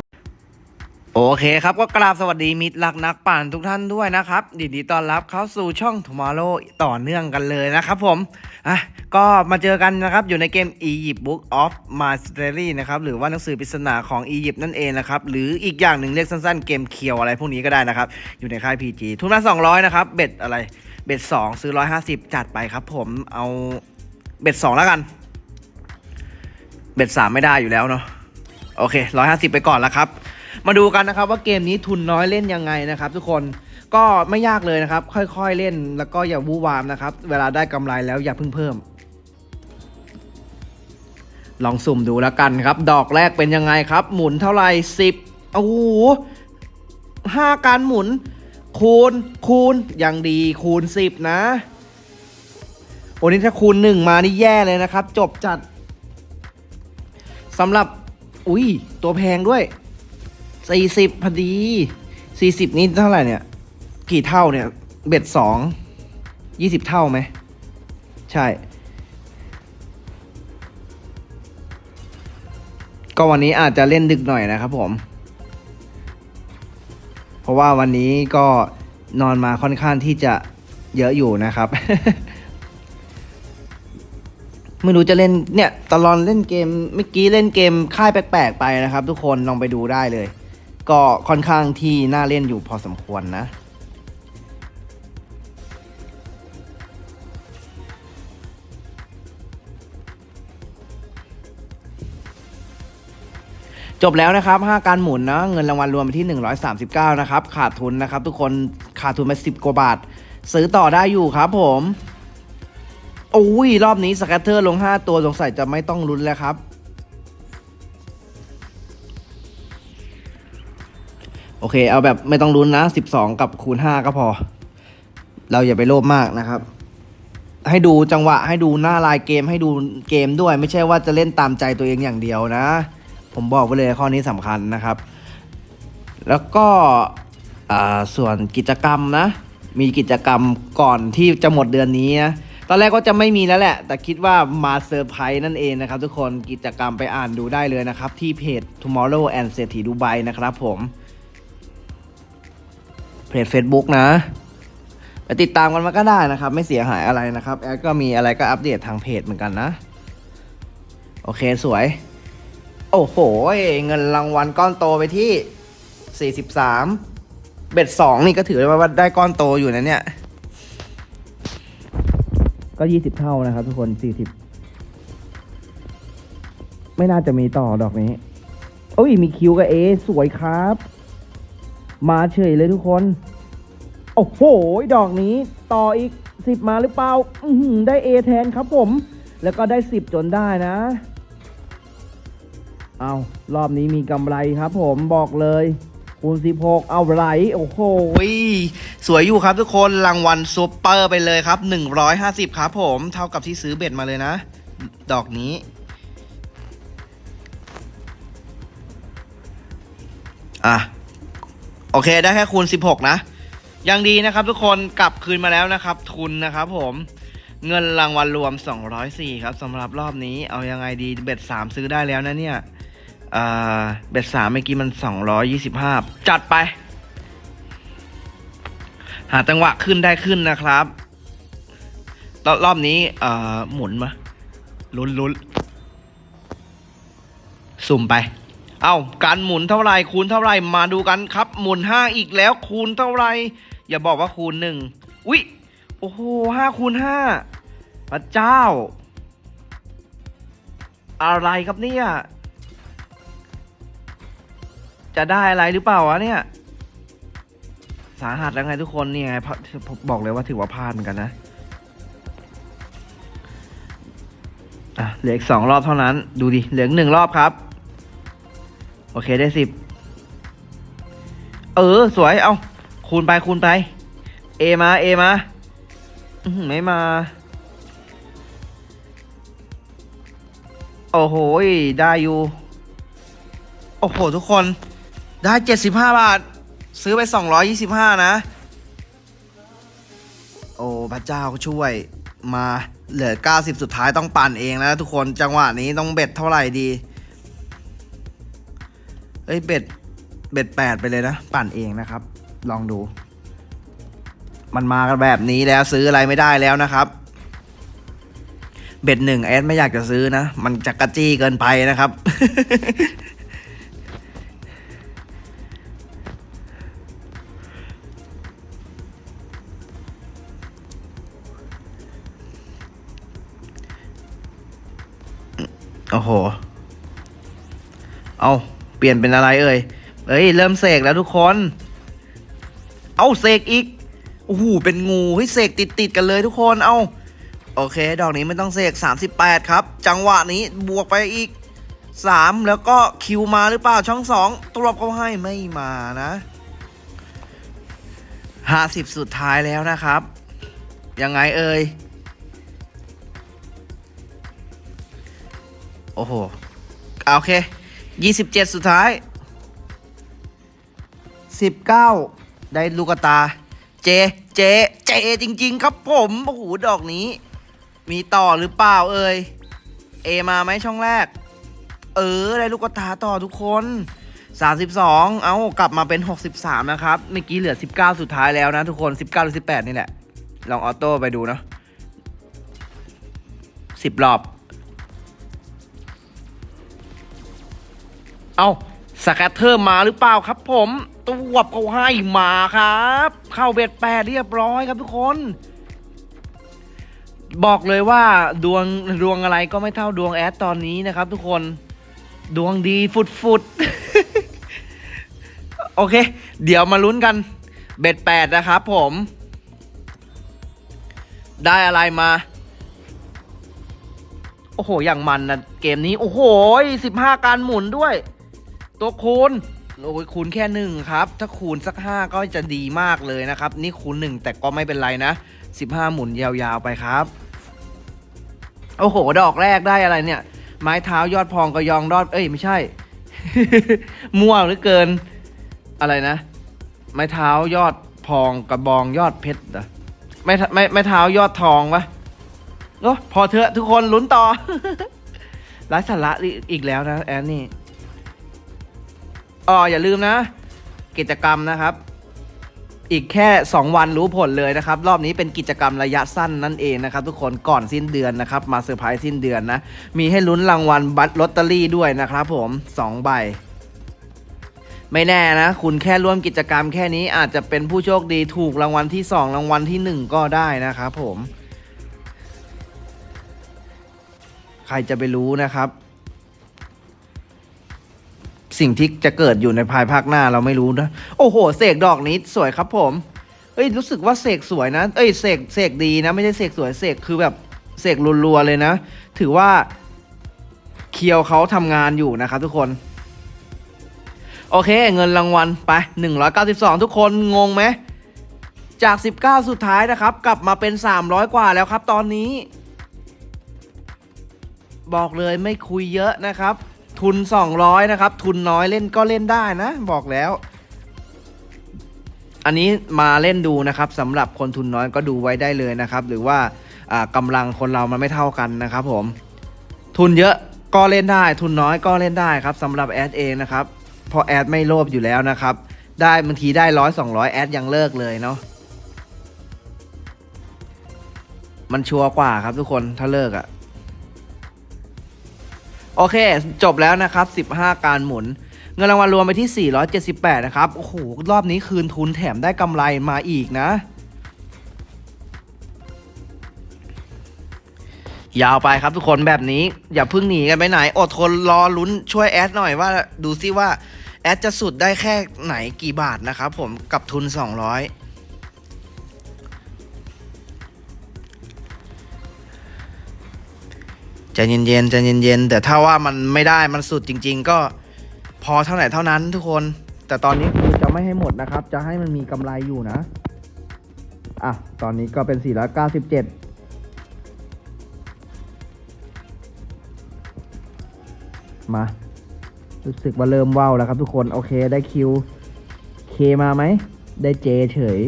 ๆ โอเคครับก็กราบสวัสดีมิตรรักนักปั่นทุกท่านด้วยนะครับยินดีต้อนรับเข้าสู่ช่อง Tomorrow ต่อเนื่องกันเลยนะครับผมอะก็มาเจอกันนะครับอยู่ในเกม Egypt Book of Mastery นะครับหรือว่าหนังสือปริศนาของอียิปต์นั่นเองนะครับหรืออีกอย่างหนึ่งเรียกสั้นๆ เกมเคียวอะไรพวกนี้ก็ได้นะครับ อยู่ในค่าย PG ทุนละ200 นะครับ เบ็ดอะไร เบ็ด 2 ซื้อ 150 จัดไปครับผมเอาเบ็ด 2 แล้วกัน เบ็ด 3 ไม่ได้อยู่แล้วเนาะโอเค 150 ไปก่อนแล้วครับ มาดูกันนะครับว่าเกมนี้ทุนน้อยเล่นยังไงนะครับ ทุกคนก็ไม่ยากเลยนะครับ ค่อยๆเล่นแล้วก็อย่าวู่วามนะครับ เวลาได้กำไรแล้วอย่าเพิ่งเพิ่ม ลองสุ่มดูแล้วกันครับ ดอกแรกเป็นยังไงครับ หมุนเท่าไหร่สิบโอ้โหห้าการหมุน คูณคูณอย่างดีคูณสิบนะโอ้นี่ถ้าคูณหนึ่งมานี่แย่เลยนะครับ จบจัดสำหรับ อุ้ยตัวแพงด้วย สี่สิบพอดีสี่สิบนี่เท่าไหร่เนี่ย กี่เท่าเนี่ย เบ็ดสองยี่สิบเท่าไหม ใช่ ก็วันนี้อาจจะเล่นดึกหน่อยนะครับผม เพราะว่าวันนี้ก็นอนมาค่อนข้างที่จะเยอะอยู่นะครับ ไม่รู้จะเล่นเนี่ย ตลอนเล่นเกมเมื่อกี้เล่นเกมค่ายแปลกๆไปนะครับ ทุกคนลองไปดูได้เลย ก็ค่อนข้างที่น่าเล่นอยู่พอสมควรนะจบแล้วนะครับ 5 การหมุนนะเงินรางวัลรวมไปที่ 139 นะครับ ขาดทุนนะครับ ทุกคนขาดทุนไป10 กว่าบาท ซื้อต่อได้อยู่ครับผมโอ้ยรอบนี้สแกตเตอร์ลง 5 ตัวสงสัยจะไม่ต้องลุ้นแล้วครับ โอเค เอาแบบไม่ต้องลุ้นนะ 12 กับคูณ 5 ก็พอ เราอย่าไปโลภมากนะครับ ให้ดูจังหวะให้ดูหน้าลายเกมให้ดูเกมด้วย ไม่ใช่ว่าจะเล่นตามใจตัวเองอย่างเดียวนะ ผมบอกไว้เลยข้อนี้สำคัญนะครับ แล้วก็ส่วนกิจกรรมนะ มีกิจกรรมก่อนที่จะหมดเดือนนี้นะตอนแรกก็จะไม่มีแล้วแหละ แต่คิดว่ามาเซอร์ไพรส์นั่นเองนะครับ ทุกคนกิจกรรมไปอ่านดูได้เลยนะครับ ที่เพจ tomorrow and เศรษฐีดูไบนะครับผม เพจ Facebook นะไปติดตามกันมาก็ได้นะครับ ไม่เสียหายอะไรนะครับ แอดก็มีอะไรก็อัปเดตทางเพจเหมือนกันนะ โอเคสวย โอ้โห เงินรางวัลก้อนโตไปที่ 43 เบ็ดสองนี่ก็ถือว่าได้ก้อนโตอยู่นะเนี่ย ก็ 20 เท่านะครับทุกคน 40 ไม่น่าจะมีต่อดอกนี้ โอ้ยมีคิวกับเอสวยครับ มาเฉยเลยทุกคน โอ้โห ดอกนี้ต่ออีก 10 มาหรือเปล่าอืได้เอแทนครับผม แล้วก็ได้ 10 จนได้นะ เอารอบนี้มีกำไรครับผมบอกเลยคูณ16 เอาไหล โอ้โหสวยอยู่ครับทุกคนรางวัลซุปเปอร์ไปเลยครับ 150 ครับผม เท่ากับที่ซื้อเบ็ดมาเลยนะ ดอกนี้ อะ โอเคได้แค่คูณ 16 นะ ยังดีนะครับทุกคนกลับคืนมาแล้วนะครับ ทุนนะครับผมเงินรางวัลรวม 204 ครับสำหรับรอบนี้เอายังไงดีเบ็ด3ซื้อได้แล้วนะเนี่ยเบ็ด3เมื่อกี้มัน 225 จัดไป หาจังหวะขึ้นได้ขึ้นนะครับรอบรอบนี้หมุนมาลุ้นลุ้นสุ่มไป เอาการหมุนเท่าไรคูณเท่าไรมาดูกันครับ หมุนห้าอีกแล้วคูณเท่าไรอย่าบอกว่าคูณหนึ่งอุ๊ยโอ้โหห้าคูณห้าพระเจ้า อะไรครับเนี่ย จะได้อะไรหรือเปล่าวะเนี่ย สาหัสแล้วไงทุกคนเนี่ยพะผมบอกเลยว่าถือว่าพลาดเหมือนกันนะอะเหลืออีกสองรอบเท่านั้น ดูดิ เหลืออีกหนึ่งรอบครับ โอเคได้สิบเออ สวยเอาคูณไปคูณไป เอมาเอมาไม่มา โอ้โหได้อยู่ โอ้โห ทุกคนได้75บห้าบาท ซื้อไป225นะ โอ้พระเจ้าช่วยมาเหลือ90สุดท้ายต้องปั่นเองแล้วทุกคนจังหวะนี้ต้องเบ็ดเท่าไหร่ดี อ้ยเบ็ดเบ็ด8ไปเลยนะ ปั่นเองนะครับ ลองดู มันมากันแบบนี้แล้วซื้ออะไรไม่ได้แล้วนะครับ เบ็ดหนึ่งแอดไม่อยากจะซื้อนะ มันจะกระจี้เกินไปนะครับโอ้โห เอา เปลี่ยนเป็นอะไรเอ่ยเอ้ย เริ่มเสกแล้วทุกคน เอาเสกอีก โอ้โห เป็นงูให้ยเสกติดติดกันเลยทุกคน เอาโอเค ดอกนี้ไม่ต้องเสก 38 ครับ จังหวะนี้บวกไปอีก 3 แล้วก็คิวมาหรือเปล่า ช่อง 2 ตรวจเขาให้ไม่มานะ 50 สุดท้ายแล้วนะครับ ยังไงเอ่ย โอ้โห โอเค 27สุดท้าย19ได้ลูกตา เจ เจ เจจริง ๆ ครับผม โอ้โห ดอกนี้ มีต่อหรือเปล่าเอ่ย เอมาไหมช่องแรก เออ ได้ลูกตาต่อทุกคน 32 เอากลับมาเป็น 63 นะครับ เมื่อกี้เหลือ 19 สุดท้ายแล้วนะทุกคน 19 หรือ 18 นี่แหละ ลองออโต้ไปดูเนาะ10 รอบ เอาสแกตเตอร์มาหรือเปล่าครับผมตัวบเขาให้มาครับ เข้าเบ็ดแปดเรียบร้อยครับทุกคน บอกเลยว่าดวงดวงอะไรก็ไม่เท่าดวงแอดตอนนี้นะครับ ทุกคนดวงดีฟุดฟุดโอเค เดี๋ยวมาลุ้นกัน เบ็ดแปดนะครับผม ได้อะไรมา โอ้โห อย่างมันนะเกมนี้ โอ้โหสิบห้าการหมุนด้วย ตัวคูณโอ้ยคูณแค่หนึ่งครับ ถ้าคูณสักห้าก็จะดีมากเลยนะครับ นี่คูณหนึ่งแต่ก็ไม่เป็นไรนะสิบห้าหมุนยาวๆไปครับ โอ้โห ดอกแรกได้อะไรเนี่ย ไม้เท้ายอดพองกระยองดอด เอ้ย ไม่ใช่ มั่วหรือเกิน อะไรนะ ไม้เท้ายอดพองกระบองยอดเพชรเหรอไม่ไม่ไม้เท้ายอดทองปะโอ้พอเถอะทุกคนลุ้นต่อไร้สาระอีกแล้วนะแอนนี่ อ๋ออย่าลืมนะ กิจกรรมนะครับ อีกแค่ 2 วันรู้ผลเลยนะครับ รอบนี้เป็นกิจกรรมระยะสั้นนั่นเองนะครับทุกคนก่อนสิ้นเดือนนะครับ มาเซอร์ไพรส์สิ้นเดือนนะ มีให้ลุ้นรางวัลบัตรลอตเตอรี่ด้วยนะครับผม 2 ใบไม่แน่นะ คุณแค่ร่วมกิจกรรมแค่นี้อาจจะเป็นผู้โชคดีถูกรางวัลที่ 2 รางวัลที่ 1 ก็ได้นะครับผม ใครจะไปรู้นะครับ สิ่งที่จะเกิดอยู่ในภายภาคหน้าเราไม่รู้นะ โอ้โห เสกดอกนี้สวยครับผม เอ้ยรู้สึกว่าเสกสวยนะ เอ้ยเสกเสกดีนะ ไม่ใช่เสกสวยเสกคือแบบเสกรัวๆเลยนะ ถือว่าเคียวเขาทำงานอยู่นะครับทุกคน โอเค เงินรางวัลไป 192 ทุกคนงงไหมจาก 19 สุดท้ายนะครับ กลับมาเป็น 300 กว่าแล้วครับ ตอนนี้ บอกเลยไม่คุยเยอะนะครับ ทุน 200 นะครับ ทุนน้อยเล่นก็เล่นได้นะ บอกแล้ว อันนี้มาเล่นดูนะครับสำหรับคนทุนน้อยก็ดูไว้ได้เลยนะครับ หรือว่าากำลังคนเรามันไม่เท่ากันนะครับผม ทุนเยอะก็เล่นได้ ทุนน้อยก็เล่นได้ครับสำหรับแอดเองนะครับพราะแอดไม่โลภอยู่แล้วนะครับ ได้บางทีได้ร้อยสองร้อยแอดยังเลิกเลยเนาะมันชัวร์กว่าครับทุกคนถ้าเลิกอะ่ะ โอเค จบแล้วนะครับ 15 การหมุน เงินรางวัลรวมไปที่ 478 นะครับ โอ้โห รอบนี้คืนทุนแถมได้กำไรมาอีกนะ ยาวไปครับทุกคนแบบนี้ อย่าเพิ่งหนีกันไปไหน อดทนรอลุ้นช่วยแอดหน่อยว่าดูซิว่า แอดจะสุดได้แค่ไหนกี่บาทนะครับผมกับทุน 200 ใจเย็นๆใจเย็นๆแต่ถ้าว่ามันไม่ได้มันสุดจริง ๆ ก็พอเท่าไหร่เท่านั้นทุกคน แต่ตอนนี้คือจะไม่ให้หมดนะครับ จะให้มันมีกำไรอยู่นะ อะ ตอนนี้ก็เป็น 497มา รู้สึกว่าเริ่มว่าวแล้วครับทุกคน โอเคได้คิว เคมาไหม ได้เจเฉย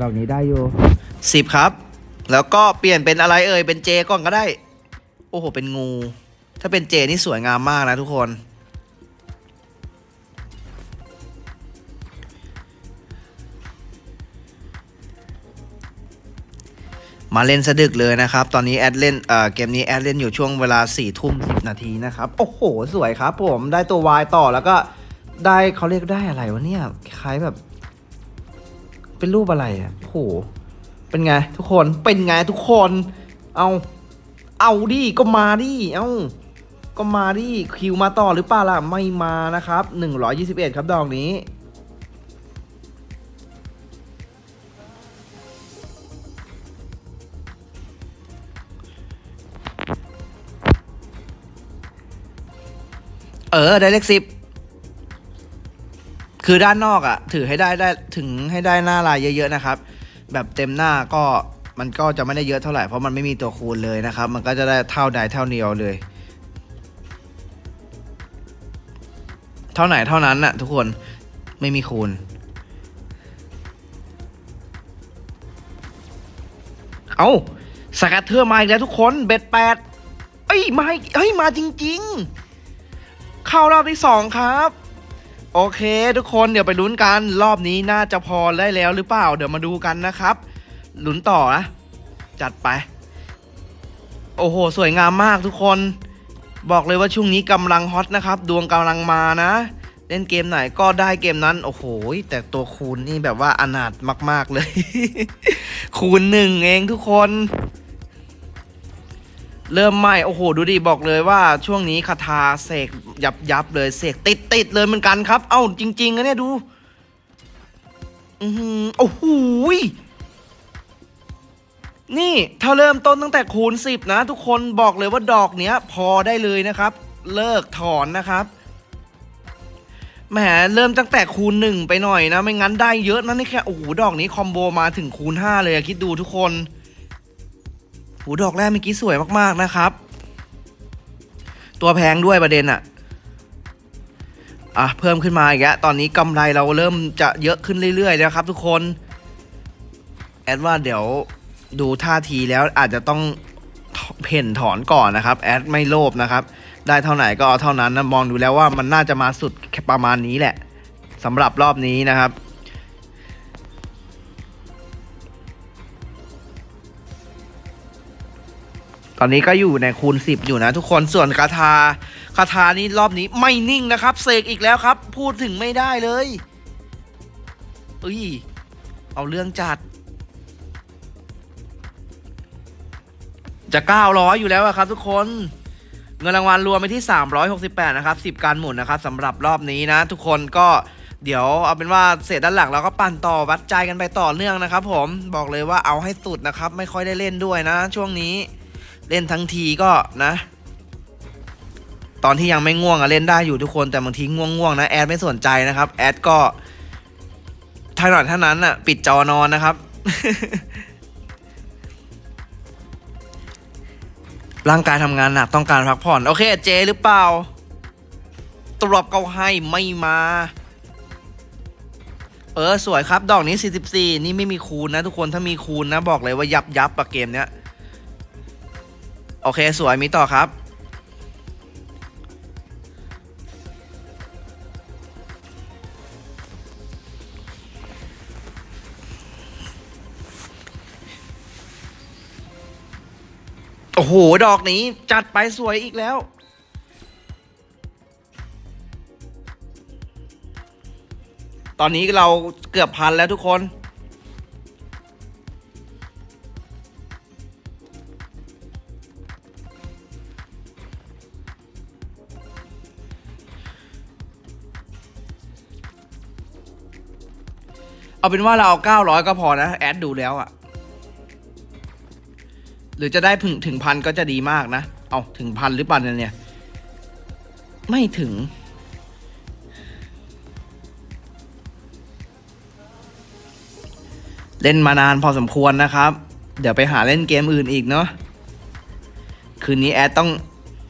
ดอกนี้ได้อยู่สิบครับ แล้วก็เปลี่ยนเป็นอะไรเอ่ย เป็นเจก่อนก็ได้ โอ้โห เป็นงู ถ้าเป็นเจนี่สวยงามมากนะทุกคน มาเล่นสะดึกเลยนะครับ ตอนนี้แอดเล่นเอ่อเกมนี้แอดเล่นอยู่ช่วงเวลา4ี่ทุ่มสินาทีนะครับ โอ้โห สวยครับผม ได้ตัววายต่อแล้วก็ได้เขาเรียกได้อะไรวะเนี่ย คล้ายแบบ เป็นรูปอะไรอะโหเป็นไง ทุกคน เป็นไงทุกคน เอา เอาดิ ก็มาดิ เอาก็มาดิ คิวมาต่อหรือเปล่าล่ะ ไม่มานะครับ 121 ครับดอกนี้ เออ ได้เลขสิบ คือด้านนอกอะ่ะถือให้ได้ได้ถึงให้ได้หน้าลายเยอะๆนะครับ แบบเต็มหน้าก็มันก็จะไม่ได้เยอะเท่าไหร่เพราะมันไม่มีตัวคูณเลยนะครับ มันก็จะได้เท่าใดเท่าเดียวเลย เท่าไหนเท่านั้นน่ะ ทุกคนไม่มีคูณ เอาสกัดเทอร์มาอีกแล้วทุกคนเบ็ดแปดเอ้ยมาเอ้ยมาจริง ๆ เข้ารอบที่สองครับ โอเค ทุกคนเดี๋ยวไปลุ้นกัน รอบนี้น่าจะพอได้แล้วหรือเปล่า เดี๋ยวมาดูกันนะครับลุ้นต่อนะ จัดไป โอ้โห สวยงามมากทุกคน บอกเลยว่าช่วงนี้กำลังฮอตนะครับ ดวงกำลังมานะ เล่นเกมไหนก็ได้เกมนั้น โอ้โห แต่ตัวคูณนี่แบบว่าอนาถมาก ๆ เลย คูณหนึ่งเองทุกคน เริ่มใหม่โอ้โห ดูดิ บอกเลยว่าช่วงนี้คาถาเสกยับยับเลยเสกติดติดเลยเหมือนกันครับ เอ้าจริงๆนะเนี่ยดู อือหือโอ้โหยนี่ถ้าเริ่มต้นตั้งแต่คูณสิบนะ ทุกคนบอกเลยว่าดอกเนี้ย พอได้เลยนะครับ เลิกถอนนะครับแหมเริ่มตั้งแต่คูณหนึ่งไปหน่อยนะ ไม่งั้นได้เยอะนะนี่แค่โอ้โหดอกนี้คอมโบมาถึงคูณห้าเลยคิดดูทุกคน หูดอกแรกเมื่อกี้สวยมากๆนะครับ ตัวแพงด้วยประเด็นอะอะเพิ่มขึ้นมาอีกแล้วตอนนี้กำไรเราเริ่มจะเยอะขึ้นเรื่อยๆแล้วครับ ทุกคน แอดว่าเดี๋ยวดูท่าทีแล้วอาจจะต้องเพ่นถอนก่อนนะครับแอดไม่โลภนะครับ ได้เท่าไหร่ก็เอาเท่านั้นนะมองดูแล้วว่ามันน่าจะมาสุดประมาณนี้แหละสำหรับรอบนี้นะครับ ตอนนี้ก็อยู่ในคูณสิบอยู่นะทุกคนส่วนคาถาคาถานี้รอบนี้ไม่นิ่งนะครับ เสกอีกแล้วครับ พูดถึงไม่ได้เลยเอ้ยเอาเรื่องจัด จะ 900 อยู่แล้วครับทุกคนเงินรางวัลรวมไปที่ 368 นะครับ 10 การหมุนนะครับสำหรับรอบนี้นะ ทุกคนก็เดี๋ยวเอาเป็นว่าเศษด้านหลังเราก็ปั่นต่อวัดใจกันไปต่อเนื่องนะครับ ผมบอกเลยว่าเอาให้สุดนะครับ ไม่ค่อยได้เล่นด้วยนะ ช่วงนี้ เล่นทั้งทีก็นะ ตอนที่ยังไม่ง่วงอะเล่นได้อยู่ทุกคนแต่บางทีง่วงๆนะแอดไม่สนใจนะครับแอดก็ถ้าหน่อยเท่านั้นอะปิดจอนอนนะครับร่างกายทำงานหนักต้องการพักผ่อน โอเคเจหรือเปล่าตรวบเกาให้ไม่มาเออสวยครับ ดอกนี้ 44 นี่ไม่มีคูณนะทุกคนถ้ามีคูณนะบอกเลยว่ายับยับปะเกมเนี้ย โอเค สวยมีต่อครับ โอ้โห ดอกนี้จัดไปสวยอีกแล้ว ตอนนี้เราเกือบพันแล้วทุกคน เอาเป็นว่าเราเอาเก้าร้อยก็พอนะ แอดดูแล้วอะหรือจะได้ถึงถึงพันก็จะดีมากนะ เอาถึงพันหรือเปล่าเนี่ย ไม่ถึง เล่นมานานพอสมควรนะครับ เดี๋ยวไปหาเล่นเกมอื่นอีกเนาะ คืนนี้แอดต้อง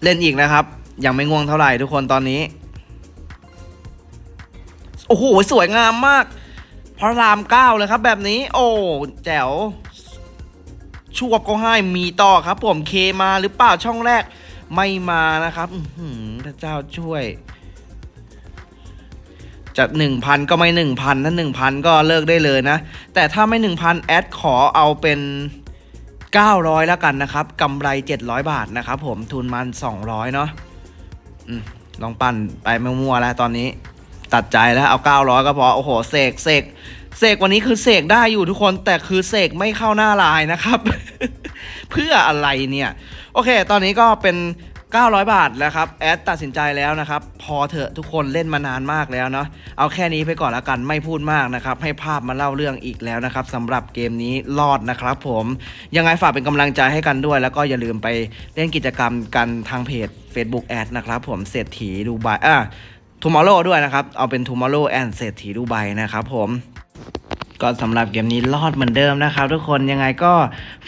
เล่นอีกนะครับ ยังไม่ง่วงเท่าไหร่ทุกคนตอนนี้ โอ้โห สวยงามมาก พระรามเก้าเลยครับแบบนี้ โอ้แจ๋วชวบก็ให้มีต่อครับผมเคมาหรือเปล่าช่องแรกไม่มานะครับอื้อหือพระเจ้าช่วยจะหนึ่งพันก็ไม่หนึ่งพันถ้าหนึ่งพันก็เลิกได้เลยนะ แต่ถ้าไม่หนึ่งพันแอดขอเอาเป็นเก้าร้อยแล้วกันนะครับกำไรเจ็ดร้อยบาทนะครับผมทุนมันสองร้อยเนาะอืลองปั่นไปมั่วๆแล้วตอนนี้ ตัดใจแล้วเอาเก้าร้อยก็พอโอ้โหเสกเสกเสกวันนี้คือเสกได้อยู่ทุกคนแต่คือเสกไม่เข้าหน้าลายนะครับ เพื่ออะไรเนี่ย โอเค ตอนนี้ก็เป็น 900 บาทแล้วครับ แอดตัดสินใจแล้วนะครับ พอเถอะทุกคนเล่นมานานมากแล้วเนาะเอาแค่นี้ไปก่อนละกันไม่พูดมากนะครับ ให้ภาพมาเล่าเรื่องอีกแล้วนะครับสำหรับเกมนี้รอดนะครับผมยังไงฝากเป็นกำลังใจให้กันด้วย แล้วก็อย่าลืมไปเล่นกิจกรรมกันทางเพจ Facebook แอดนะครับผมเศรษฐีดูไบอะ tomorrow ด้วยนะครับ เอาเป็น tomorrow and เศรษฐีดูไบนะครับผมก็สำหรับเกมนี้รอดเหมือนเดิมนะครับ ทุกคนยังไงก็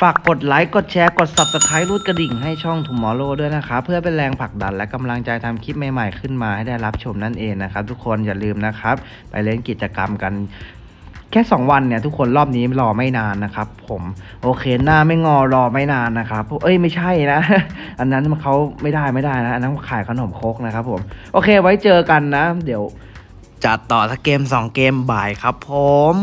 ฝากกดไลค์กดแชร์กด subscribe รูดกระดิ่งให้ช่อง Tomorrow ด้วยนะครับ เพื่อเป็นแรงผลักดันและกำลังใจทำคลิปใหม่ๆ ขึ้นมาให้ได้รับชมนั่นเองนะครับ ทุกคนอย่าลืมนะครับ ไปเล่นกิจกรรมกัน แค่ 2 วันเนี่ยทุกคนรอบนี้รอไม่นานนะครับผมโอเคหน้าไม่งอรอไม่นานนะครับเอ้ยไม่ใช่นะ อันนั้นมันเขาไม่ได้ไม่ได้นะ อันนั้นขายขนมครกนะครับผมโอเคไว้เจอกันนะ เดี๋ยวจัดต่อสักเกม 2 เกมบ่ายครับผม